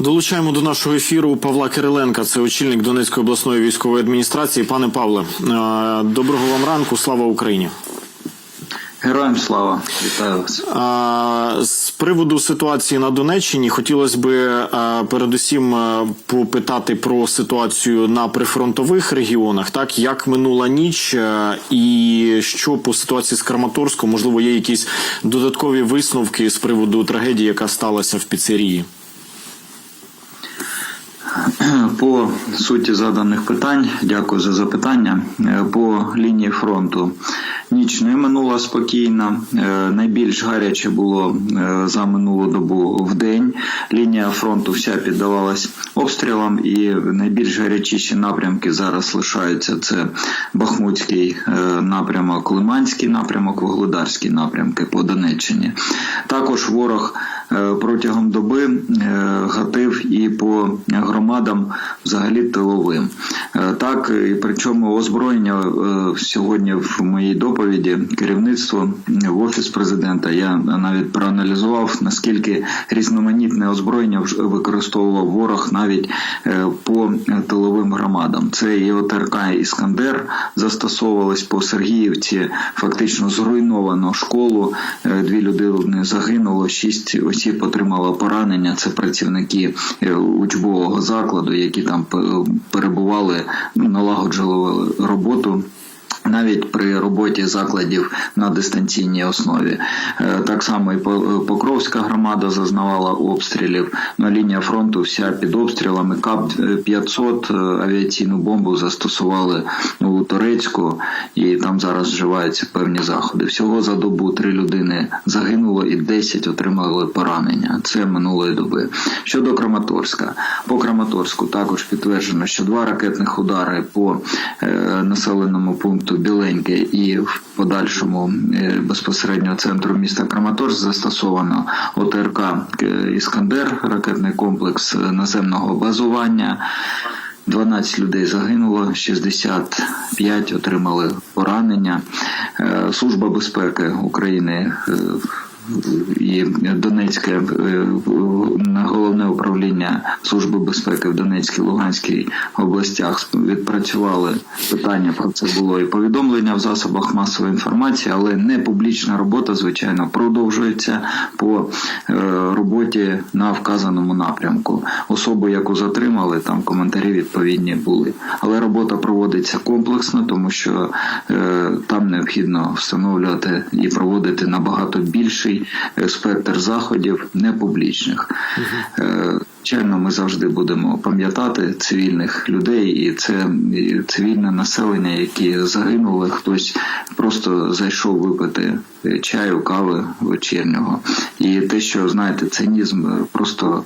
Долучаємо до нашого ефіру Павла Кириленка, це очільник Донецької обласної військової адміністрації. Пане Павле, е, доброго вам ранку. Слава Україні. Героям слава, вітаю вас. З приводу ситуації на Донеччині хотілося б передусім попитати про ситуацію на прифронтових регіонах. Так як минула ніч, і що по ситуації з Краматорськом, можливо, є якісь додаткові висновки з приводу трагедії, яка сталася в піцерії. По суті заданих питань, дякую за запитання. Е, По лінії фронту ніч не минула спокійно. Е, Найбільш гаряче було е, за минулу добу в день. Лінія фронту вся піддавалась обстрілам, і найбільш гарячіші напрямки зараз лишаються. Це Бахмутський напрямок, Лиманський напрямок, Вугледарський напрямки по Донеччині. Також ворог протягом доби е, гатив і по громадам взагалі тиловим. Е, Так, і причому озброєння е, сьогодні в моїй доповіді керівництво в офіс президента. Я навіть проаналізував наскільки різноманітне озброєння використовував ворог навіть е, по тиловим громадам. Це і ОТРК Іскандер застосовувалось по Сергіївці, фактично зруйновано школу. Е, Дві людини загинуло, шість осіб отримало поранення. Це працівники е, учбового закладу, які там пе- перебували, ну, налагоджували роботу. Навіть при роботі закладів на дистанційній основі Е, так само і По- Покровська громада зазнавала обстрілів. На лінія фронту вся під обстрілами. КАП 500 е, авіаційну бомбу застосували у Турецьку, і там зараз вживаються певні заходи. Всього за добу три людини загинуло і 10 отримали поранення. Це минулої доби. Щодо Краматорська, по Краматорську також підтверджено, що два ракетних удари по е, населеному пункту Біленьке і в подальшому е, безпосередньо центру міста Краматорськ застосовано ОТРК е, Іскандер, ракетний комплекс е, наземного базування. 12 людей загинуло, 65 отримали поранення. Служба безпеки України і Донецьке е, головне управління Служби безпеки в Донецькій Луганській областях відпрацювали питання. Про це було і повідомлення в засобах масової інформації, але не публічна робота, звичайно, продовжується по е, роботі на вказаному напрямку. Особу, яку затримали, там коментарі відповідні були. Але робота проводиться комплексно, тому що е, там необхідно встановлювати і проводити набагато більший е, спектр заходів непублічних. Е, Звичайно, ми завжди будемо пам'ятати цивільних людей, і це цивільне населення, які загинули. Хтось просто зайшов випити е, чаю, кави вечірнього. І те, що знаєте, цинізм просто.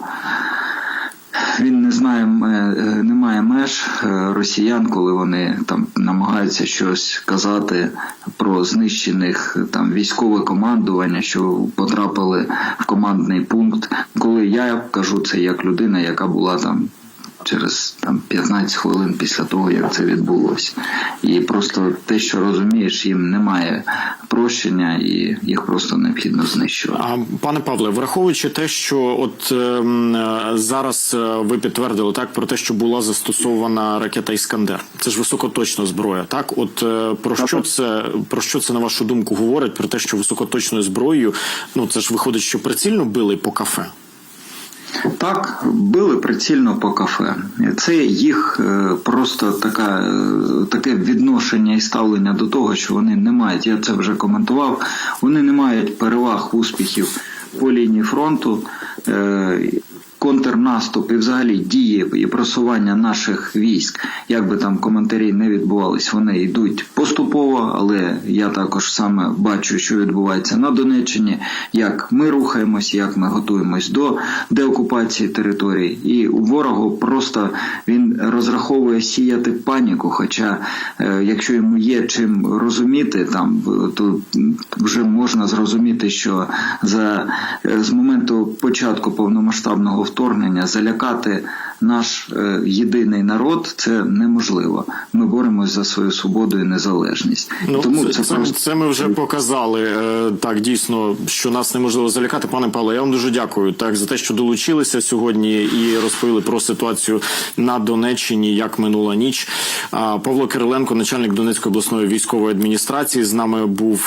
Він не знає, ме- е, не має меж е, росіян, коли вони там намагаються щось казати про знищених е, там військове командування, що потрапили в командний пункт. Коли я кажу це як людина, яка була там. Через там 15 хвилин після того, як це відбулося, і просто те, що розумієш, їм немає прощення, і їх просто необхідно знищувати. А пане Павле, враховуючи те, що от ем, е, зараз е, ви підтвердили так про те, що була застосована ракета Іскандер, це ж високоточна зброя. Так, от е, про що це про що це на вашу думку говорить? Про те, що високоточною зброєю, ну це ж виходить, що прицільно били по кафе. Так, били прицільно по кафе. Це їх е, просто така, е, таке відношення і ставлення до того, що вони не мають. Я це вже коментував. Вони не мають переваг успіхів по лінії фронту. Контрнаступ і взагалі дії і просування наших військ, як би там коментарі не відбувались, вони йдуть поступово, але я також саме бачу, що відбувається на Донеччині, як ми рухаємось, як ми готуємось до деокупації територій. І у ворогу просто він розраховує сіяти паніку. Хоча, е, якщо йому є чим розуміти, там то вже можна зрозуміти, що за е, з моменту початку повномасштабного вторгнення залякати наш е, єдиний народ, це неможливо. Ми боремось за свою свободу і незалежність. Ну, Тому це, це, просто це ми вже показали. е, Так, дійсно, що нас неможливо залякати. Пане Павло, я вам дуже дякую так за те, що долучилися сьогодні і розповіли про ситуацію на Донеччині, як минула ніч. Павло Кириленко, начальник Донецької обласної військової адміністрації, з нами був.